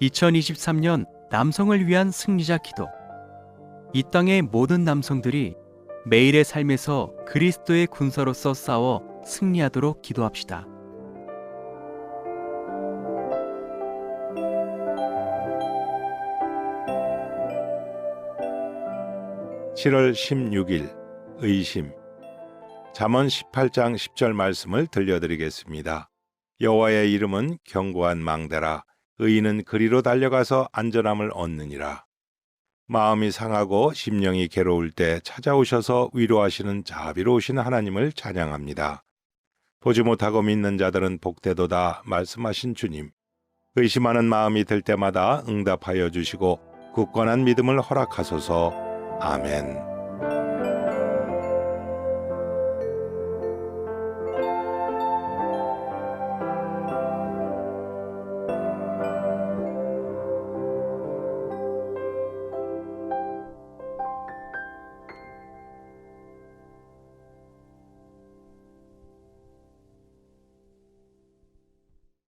2023년 남성을 위한 승리자 기도. 이 땅의 모든 남성들이 매일의 삶에서 그리스도의 군사로서 싸워 승리하도록 기도합시다. 7월 16일 의심 잠언 18장 10절 말씀을 들려드리겠습니다. 여호와의 이름은 견고한 망대라 의인은 그리로 달려가서 안전함을 얻느니라. 마음이 상하고 심령이 괴로울 때 찾아오셔서 위로하시는 자비로우신 하나님을 찬양합니다. 보지 못하고 믿는 자들은 복되도다 말씀하신 주님. 의심하는 마음이 들 때마다 응답하여 주시고 굳건한 믿음을 허락하소서. 아멘.